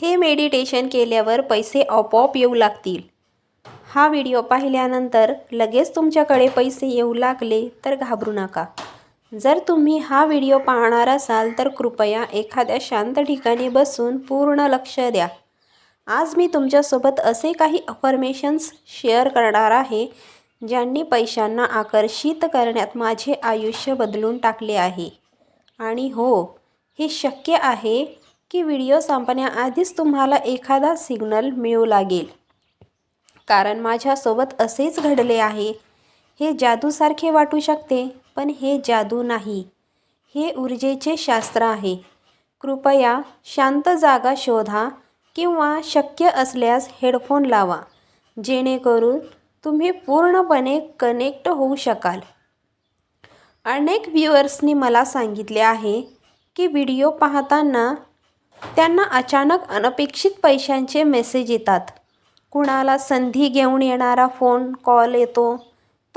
हे मेडिटेशन केल्यावर पैसे आपोआप येऊ लागतील. हा व्हिडिओ पाहिल्यानंतर लगेच तुमच्याकडे पैसे येऊ लागले तर घाबरू नका. जर तुम्ही हा व्हिडिओ पाहणार असाल तर कृपया एखाद्या शांत ठिकाणी बसून पूर्ण लक्ष द्या. आज मी तुमच्यासोबत असे काही अफर्मेशन्स शेअर करणार आहे ज्यांनी पैशांना आकर्षित करण्यात माझे आयुष्य बदलून टाकले आहे. आणि हो हे शक्य आहे की व्हिडिओ संपण्याआधीच तुम्हाला एखादा सिग्नल मिळू लागेल. कारण माझ्यासोबत असेच घडले आहे. हे जादूसारखे वाटू शकते पण हे जादू नाही. हे ऊर्जेचे शास्त्र आहे. कृपया शांत जागा शोधा किंवा शक्य असल्यास हेडफोन लावा जेणेकरून तुम्ही पूर्णपणे कनेक्ट होऊ शकाल. अनेक व्ह्युअर्सनी मला सांगितले आहे की व्हिडिओ पाहताना त्यांना अचानक अनपेक्षित पैशांचे मेसेज येतात. कुणाला संधी घेऊन येणारा फोन कॉल येतो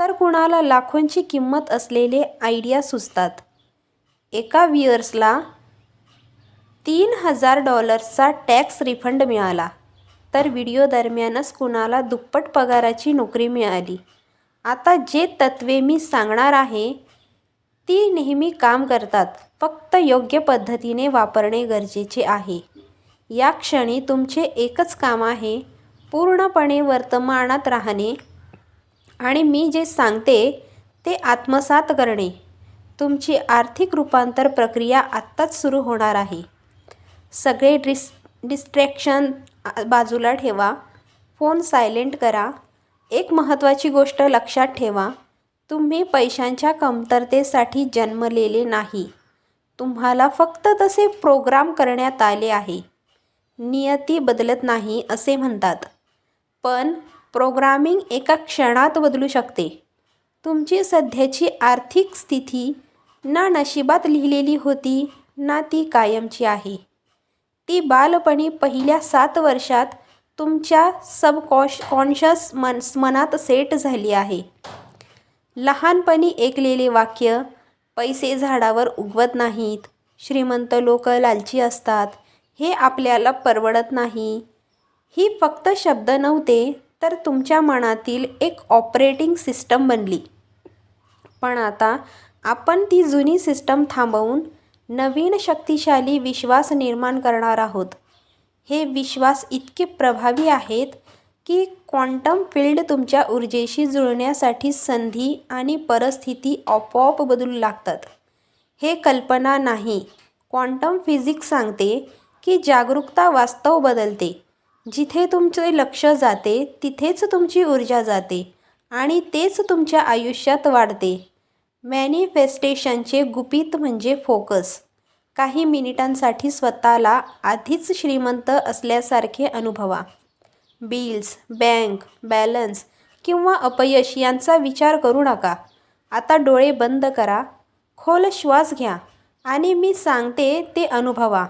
तर कुणाला लाखोंची किंमत असलेले आयडिया सुचतात. एका व्हिअर्सला तीन हजार डॉलर्सचा टॅक्स रिफंड मिळाला तर व्हिडिओ दरम्यानच कुणाला दुप्पट पगाराची नोकरी मिळाली. आता जे तत्वे मी सांगणार आहे ती नेहमी काम करतात. फक्त योग्य पद्धतीने वापरणे गरजेचे आहे. या क्षणी तुमचे एकच काम आहे पूर्णपणे वर्तमानात राहणे आणि मी जे सांगते ते आत्मसात करणे. तुमची आर्थिक रूपांतर प्रक्रिया आत्ताच सुरू होणार आहे. सगळे डिस डिस्ट्रॅक्शन बाजूला ठेवा. फोन सायलेंट करा. एक महत्त्वाची गोष्ट लक्षात ठेवा. तुम्ही पैशांच्या कमतरतेसाठी जन्मलेले नाही. तुम्हाला फक्त तसे प्रोग्राम करण्यात आले आहे. नियती बदलत नाही असे म्हणतात. पण प्रोग्रामिंग एका क्षणात बदलू शकते. तुमची सध्याची आर्थिक स्थिती ना नशिबात लिहिलेली होती ना ती कायमची आहे. ती बालपणी पहिल्या सात वर्षात तुमच्या सबकॉश कॉन्शियस मन मनात सेट झाली आहे. लहानपणी ऐकलेले वाक्य पैसे झाडावर उगवत नाहीत श्रीमंत लोक लालची असतात हे आपल्याला परवडत नाही. ही फक्त शब्द नव्हते तर तुमच्या मनातील एक ऑपरेटिंग सिस्टम बनली. पण आता आपण ती जुनी सिस्टम थांबवून नवीन शक्तिशाली विश्वास निर्माण करणार आहोत. हे विश्वास इतके प्रभावी आहेत की क्वांटम फील्ड तुमच्या ऊर्जेशी जुळण्यासाठी संधी आणि परिस्थिती आपोआप बदलू लागतात. हे कल्पना नाही. क्वांटम फिजिक्स सांगते की जागरूकता वास्तव बदलते. जिथे तुमचे लक्ष जाते तिथेच तुमची ऊर्जा जाते आणि तेच तुमच्या आयुष्यात वाढते. मॅनिफेस्टेशनचे गुपित म्हणजे फोकस काही मिनिटांसाठी स्वतःला आधीच श्रीमंत असल्यासारखे अनुभवा. बिल्स बँक बॅलन्स किंवा अपयश यांचा विचार करू नका. आता डोळे बंद करा खोल श्वास घ्या आणि मी सांगते ते अनुभवा.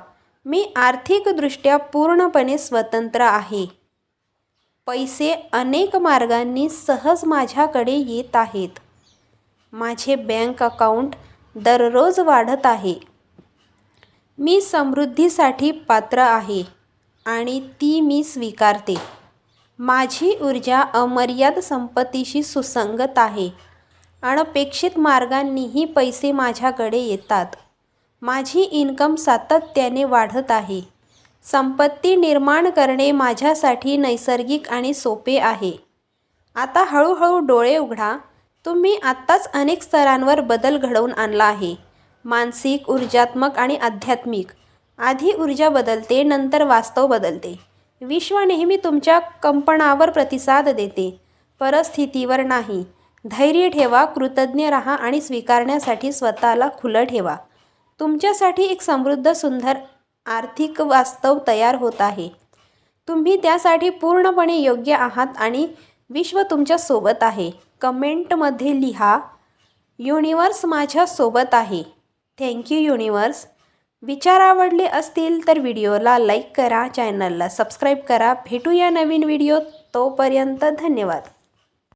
मी आर्थिकदृष्ट्या पूर्णपणे स्वतंत्र आहे. पैसे अनेक मार्गांनी सहज माझ्याकडे येत आहेत. माझे बँक अकाउंट दररोज वाढत आहे. मी समृद्धीसाठी पात्र आहे आणि ती मी स्वीकारते. माझी ऊर्जा अमर्याद संपत्तीशी सुसंगत आहे. अनपेक्षित मार्गांनीही पैसे माझ्याकडे येतात. माझी इन्कम सातत्याने वाढत आहे. संपत्ती निर्माण करणे माझ्यासाठी नैसर्गिक आणि सोपे आहे. आता हळूहळू डोळे उघडा. तुम्ही आत्ताच अनेक स्तरांवर बदल घडवून आणला आहे. मानसिक ऊर्जात्मक आणि आध्यात्मिक. आधी ऊर्जा बदलते नंतर वास्तव बदलते. विश्व नेहमी तुमच्या कंपनावर प्रतिसाद देते. परिस्थितीवर नाही. धैर्य ठेवा कृतज्ञ राहा आणि स्वीकारण्यासाठी स्वतःला खुलं ठेवा. तुमच्यासाठी एक समृद्ध सुंदर आर्थिक वास्तव तयार होत आहे. तुम्ही त्यासाठी पूर्णपणे योग्य आहात आणि विश्व तुमच्यासोबत आहे. कमेंटमध्ये लिहा युनिवर्स माझ्या सोबत आहे. थँक्यू युनिवर्स विचार आवडले असतील तर व्हिडिओला लाईक करा चॅनलला सबस्क्राईब करा. भेटूया नवीन व्हिडिओ तोपर्यंत धन्यवाद.